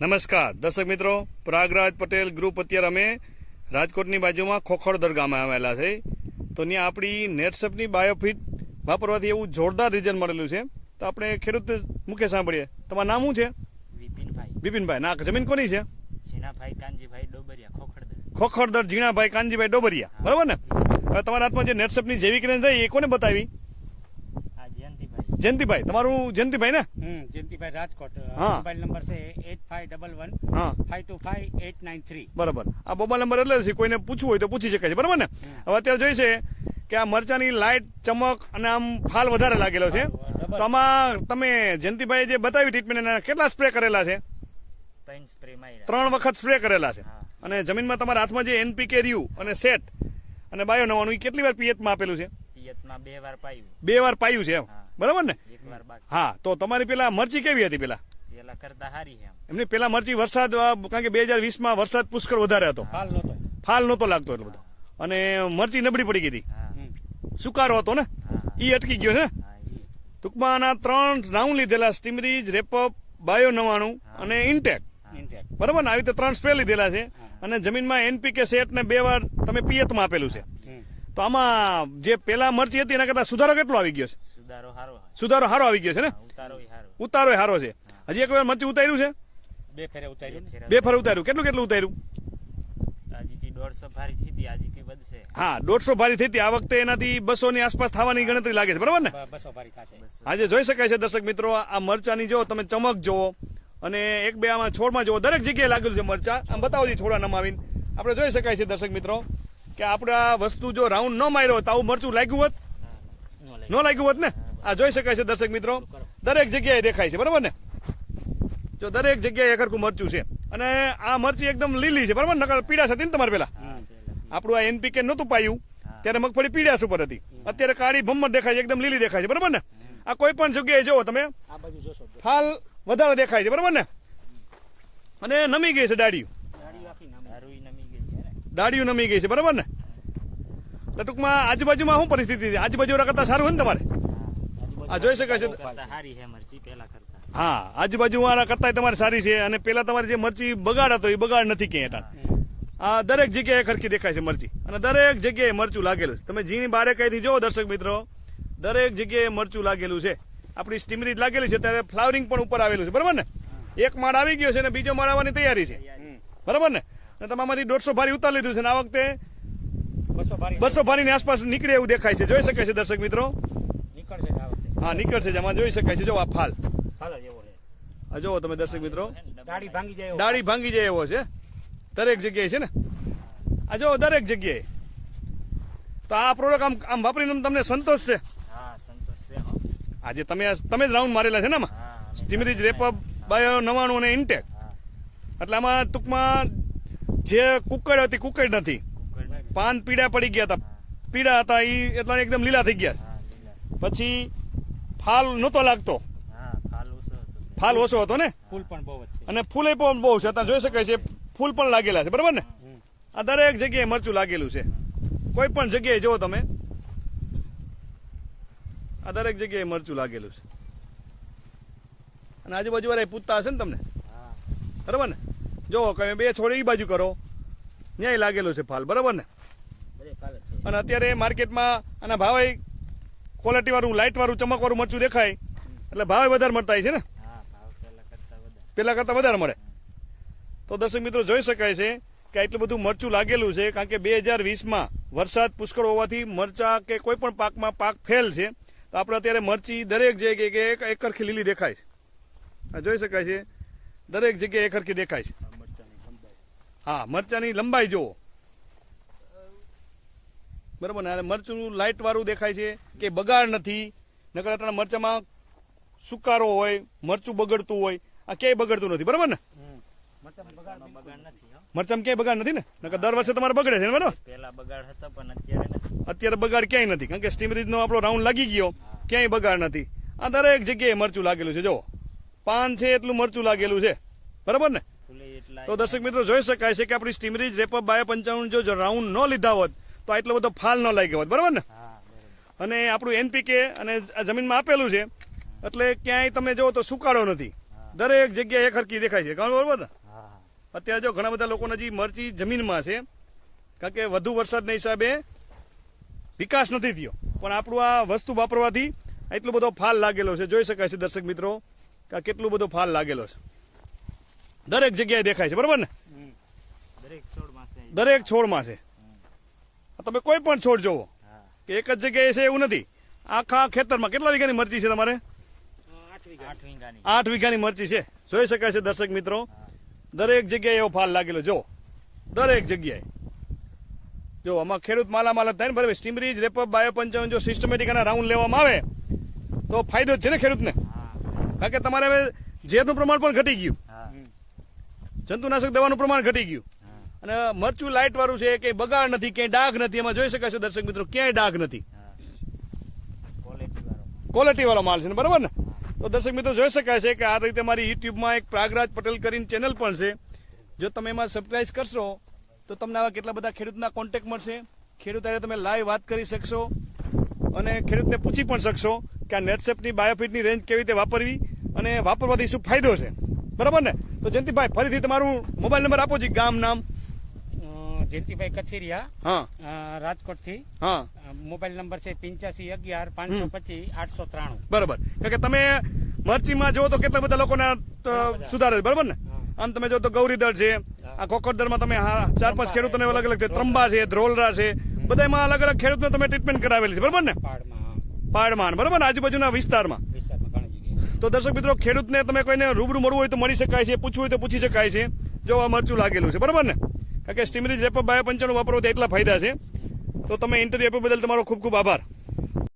નમસ્કાર. દર્શક મિત્રો પ્રયાગરાજ પટેલ ગ્રુપ અત્યારે અમે રાજકોટની બાજુમાં ખોખડદર દરગામાં આવેલા છે. તો ત્યાં આપણી નેટસપની બાયોફિટ વાપરવાથી એવું જોરદાર રિઝલ્ટ મળેલું છે. તો આપણે ખેડૂત મુખ્ય સાંભળીએ. તમારું નામ શું છે? વિપિનભાઈ. બિપિનભાઈ ના જમીન કોની છે? જીણાભાઈ કાનજીભાઈ ડોબરિયા ખોખડદર ખોખડદર ઝીણાભાઈ કાનજીભાઈ ડોબરિયા. બરાબર ને? હવે તમારા હાથમાં જે નેટસપની જૈવિક રેન્જ થઈ એ કોને બતાવી? જયંતિભાઈ તમારું જયંતિભાઈ ને? જયંતિભાઈ રાજકોટ. મોબાઈલ નંબર છે એટ ફાઈવ ડબલ વન હા. Five two five eight nine three. બરાબર. આ મોબાઈલ નંબર એટલે છે કોઈને પૂછવું હોય તો પૂછી શકાય છે બરાબર ને? હવે અત્યારે જોઈ છે કે આ મરચાની લાઇટ ચમક અને આમ ફાલ વધારે લાગેલો છે. તો આમાં તમે જયંતિભાઈ જે બતાવી ટ્રીટમેન્ટ એના કેટલા સ્પ્રે કરેલા છે? ત્રણ સ્પ્રે માર્યા. ત્રણ વખત સ્પ્રે કરેલા છે. અને જમીનમાં તમારા હાથમાં જે એનપીકે રહ્યું અને સેટ અને બાયો નવાનું એ કેટલી વાર પીએચમાં આપેલું છે? પિયતમાં બે વાર પાયું. બે વાર પાયું છે એમ. બરાબર ને? હા તો તમારી પેલા મરચી કેવી હતી પેલા? પેલા કરતા હારી છે એમ. એમની પેલા મરચી વરસાદ કારણ કે બે હજાર વીસમાં વરસાદ પુષ્કળ વધારે હતો. ફાલ નહોતો. લાગતો એટલો બધો. અને મરચી નબળી પડી ગઈ હતી. સુકારો હતો ને? એ અટકી ગયો ને? ટૂંકમાં આના ત્રણ રાઉન્ડ લીધેલા સ્ટીમરીજ રેપઅપ બાયો નવાણું અને ઇન્ટેક. બરાબર ને? આવી રીતે ત્રણ સ્પ્રે લીધેલા છે. અને જમીનમાં એનપીકે સેટ ને બે વાર તમે પિયતમાં આપેલું છે. તો આમાં જે પેલા મરચી હતી એના કરતા સુધારો કેટલો આવી ગયો છે? સુધારો હારો સુધારો સારો આવી ગયો છે ને? ઉતારો હારો. સારો છે. હજી એક વાર મરચી ઉતાર્યું છે? બે ફેરે ઉતાર્યું બે ફેરે ઉતાર્યું. કેટલું કેટલું ઉતાર્યું? હા દોઢસો ભારી થઈ હતી. આ વખતે એનાથી બસો ની આસપાસ થવાની ગણતરી લાગે છે. બરાબર ને? આજે જોઈ શકાય છે દર્શક મિત્રો આ મરચાની જો તમે ચમક જુઓ અને એક બે આમાં છોડમાં જુઓ. દરેક જગ્યાએ લાગેલું છે મરચા. આમ બતાવો છોડા નમાવીને. આપણે જોઈ શકાય છે દર્શક મિત્રો કે આપણે આ વસ્તુ જો રાઉન્ડ ન માર્યો હોત તો આવું મરચું લાગ્યું હોત? ન લાગ્યું હોત ને? આ જોઈ શકાય છે દર્શક મિત્રો. દરેક જગ્યાએ દેખાય છે બરાબર ને? જો દરેક જગ્યાએ એકરખું મરચું છે. અને આ મરચી એકદમ લીલી છે બરાબર? નકર પીડાશ હતી ને તમારે પેલા? આપણું આ એનપીકે નહોતું પાયું. ત્યારે મગફળી પીડાશ ઉપર હતી. અત્યારે કાળી ભમ્મર દેખાય છે એકદમ લીલી દેખાય છે બરાબર ને? આ કોઈ પણ જગ્યાએ જુઓ તમે. હાલ ફાલ વધારે દેખાય છે બરાબર ને? અને નમી ગઈ છે ડાળીઓ ગાડી આખી નામે હારું ઈ નમી ડાળીઓ નમી ગઈ છે બરાબર ને? એટલે ટૂંકમાં આજુબાજુમાં શું પરિસ્થિતિ છે? આજુબાજુ કરતા સારું હોય ને તમારે? આ જોઈ શકાય છે. હા આજુબાજુ વાળા કરતા. તમારે સારી છે અને પેલા તમારે જે મરચી બગાડ હતો એ બગાડ નથી ક્યાંય હેઠળ. આ દરેક જગ્યાએ ખરખી દેખાય છે મરચી. અને દરેક જગ્યાએ મરચું લાગેલું છે. તમે જીની બારે કઈથી જોવો દર્શક મિત્રો. દરેક જગ્યાએ મરચું લાગેલું છે. આપણી સ્ટીમરી લાગેલી છે ત્યારે ફ્લાવરિંગ પણ ઉપર આવેલું છે. બરાબર ને? એક માળ આવી ગયો છે અને બીજો માળ આવવાની તૈયારી છે. બરાબર ને? અને તમારામાંથી દોઢસો ભારી ઉતાર લીધું છે અને આ વખતે? બસો ભારી. બસો ભારીની આસપાસ નીકળે એવું દેખાય છે. જોઈ શકાય છે દર્શક મિત્રો? હા નીકળશે જ. આમાં જોઈ શકાય છે. જો આ ફાલ. આ જોવો તમે દર્શક મિત્રો. દાડી ભાંગી જાય એવો. દાઢી ભાંગી જાય એવો છે. દરેક જગ્યાએ છે ને? આ જો દરેક જગ્યાએ. તો આ પ્રોડક્ટ આમ આમ વાપરીને તમને સંતોષ છે? આજે તમે તમે જ રાઉન્ડ મારેલા છે ને આમાં? સ્ટીમરીજ રેપઅપ બાયો નવાણું અને ઇન્ટેક એટલે આમાં ટૂંકમાં જે કુકડ હતી કુકડ નથી. પાન પીડા પડી ગયા હતા. પીડા હતા એ એટલા એકદમ લીલા થઈ ગયા. પછી ફાલ નહોતો લાગતો. હા ફાલ ઓછો હતો ને? ફૂલ પણ બહુ અને ફૂલે પણ બહુ છે. જોઈ શકાય છે ફૂલ પણ લાગેલા છે. બરાબર ને? આ દરેક જગ્યાએ મરચું લાગેલું છે. કોઈ પણ જગ્યાએ જુઓ તમે. આ દરેક જગ્યાએ મરચું લાગેલું છે. અને આજુબાજુ વાળા પૂછતા હશે ને તમને? હા. બરાબર ને? જુઓ તમે બે છોડે એ બાજુ કરો. ન્યાય લાગેલું છે ફાલ બરાબર ને? અને અત્યારે માર્કેટમાં આના ભાવે ક્વોલિટીવાળું લાઇટવાળું લાઇટ વાળું ચમક વાળું મરચું દેખાય. એટલે ભાવે વધારે મળતા છે ને? પહેલાં પેલા કરતા વધારે મળે. તો દર્શક મિત્રો જોઈ શકાય છે કે એટલું બધું મરચું લાગેલું છે કારણ કે બે હજાર વીસમાં વરસાદ પુષ્કળ હોવાથી મરચા કે કોઈ પણ પાકમાં પાક ફેલ છે તો આપણે અત્યારે મરચી દરેક જગ્યાએ કે એક એકરખી લીલી દેખાય છે. જોઈ શકાય છે? દરેક જગ્યાએ એકરખી દેખાય છે. હા મરચાની લંબાઈ જુઓ. બરાબર ને? મરચું લાઇટ વાળું દેખાય છે કે બગાડ નથી. નકર અત્યારે મરચામાં સુકારો હોય મરચું બગડતું હોય આ ક્યાંય બગડતું નથી. બરાબર ને? મરચામાં ક્યાંય બગાડ નથી ને? નકર દર વર્ષે તમારે બગડે છે ને બરાબર? પેલા બગાડ હતો પણ અત્યારે નથી. અત્યારે બગાડ ક્યાંય નથી. કારણ કે સ્ટીમરીજનો આપણો રાઉન્ડ લાગી ગયો. ક્યાંય બગાડ નથી. આ દરેક જગ્યાએ મરચું લાગેલું છે. જો પાન છે એટલું મરચું લાગેલું છે. બરાબર ને? તો દર્શક મિત્રો જોઈ શકાય છે કે આપણી સ્ટીમરી રેપઅપ બાય પંચાવન જો રાઉન્ડ ન લીધા હોત તો આટલો બધો ફાલ ન લાગ્યો હોત. બરાબર ને? અને આપણું એનપીકે અને જમીનમાં આપેલું છે એટલે ક્યાંય તમે જુઓ તો સુકાળો નથી. દરેક જગ્યાએ ખરકી દેખાય છે. કારણ બરોબર ને? અત્યારે જો ઘણા બધા લોકોના હજી મરચી જમીનમાં છે કારણ કે વધુ વરસાદના હિસાબે વિકાસ નથી થયો. પણ આપણું આ વસ્તુ વાપરવાથી એટલો બધો ફાલ લાગેલો છે. જોઈ શકાય છે દર્શક મિત્રો કે આ કેટલો બધો ફાલ લાગેલો છે. દરેક જગ્યાએ દેખાય છે બરાબર ને? દરેક છોડમાં છે. તમે કોઈ પણ છોડ જોવો કે એક જ જગ્યાએ છે એવું નથી. આખા ખેતરમાં કેટલા વીઘાની મરચી છે તમારે? આઠ વીઘાની મરચી છે. જોઈ શકાય છે દર્શક મિત્રો? દરેક જગ્યાએ એવો ફાલ લાગેલો જો દરેક જગ્યાએ. જો આમાં ખેડૂત માલામાલ થાય ને બરાબર? સ્ટીમરીજ રેપઅપ બાયોપંચાવન જો સિસ્ટમેટિક આના રાઉન્ડ લેવામાં આવે તો ફાયદો જ છે ને ખેડૂતને? કારણ કે તમારે હવે ઝેરનું પ્રમાણ પણ ઘટી ગયું. જંતુનાશક દવાનું પ્રમાણ ઘટી ગયું. અને મરચું લાઇટ વાળું છે કંઈ બગાડ નથી ક્યાંય ડાઘ નથી એમાં જોઈ શકાય છે દર્શક મિત્રો ક્યાંય ડાઘ નથી. ક્વોલિટી વાળો. માલ છે ને બરાબર ને? તો દર્શક મિત્રો જોઈ શકાય છે કે આ રીતે મારી યુટ્યુબમાં એક પ્રાગરાજ પટેલ કરીને ચેનલ પણ છે. જો તમે એમાં સબસ્ક્રાઈબ કરશો તો તમને આવા કેટલા બધા ખેડૂતના કોન્ટેક્ટ મળશે. ખેડૂત તમે લાઈવ વાત કરી શકશો અને ખેડૂતને પૂછી પણ શકશો કે આ નેટસેપની બાયોફિટની રેન્જ કેવી રીતે વાપરવી અને વાપરવાથી શું ફાયદો છે. બરાબર ને? તો જયંતિભાઈ ફરીથી તમારું મોબાઈલ નંબર આપો જી ગામ નામ. જયંતિભાઈ કચેરિયા હા. રાજકોટ રાજકોટથી. હા. મોબાઈલ નંબર છે પિંચ્યાસી અગિયાર પાંચસો પચીસ આઠસો ત્રાણું. બરાબર. કારણ કે તમે મરચીમાં જો તો કેટલા બધા લોકોના સુધારે બરાબર ને? આમ તમે જો તો ગૌરીદર છે આ કોકરદરમાં તમે ચાર પાંચ ખેડૂતોને અલગ અલગ છે ત્રંબા છે ધ્રોલરા છે બધામાં અલગ અલગ ખેડૂતને તમે ટ્રીટમેન્ટ કરાવેલી છે બરાબર ને? પાડમાં પાડમાં બરાબર ને? આજુબાજુના વિસ્તારમાં. તો દર્શક મિત્રો, ખેડૂતને તમે કોઈને રૂબરૂ મળવું હોય તો મળી શકાય છે, પૂછવું હોય તો પૂછી શકાય છે. જો આ મરચું લાગેલું છે, બરાબર ને? કારણ કે સ્ટીમરી રેપો બાયો પંચાણું વાપરો તો એટલા ફાયદા છે. તો તમે ઇન્ટરવ્યુ આપ્યા બદલ તમારો ખૂબ ખૂબ આભાર.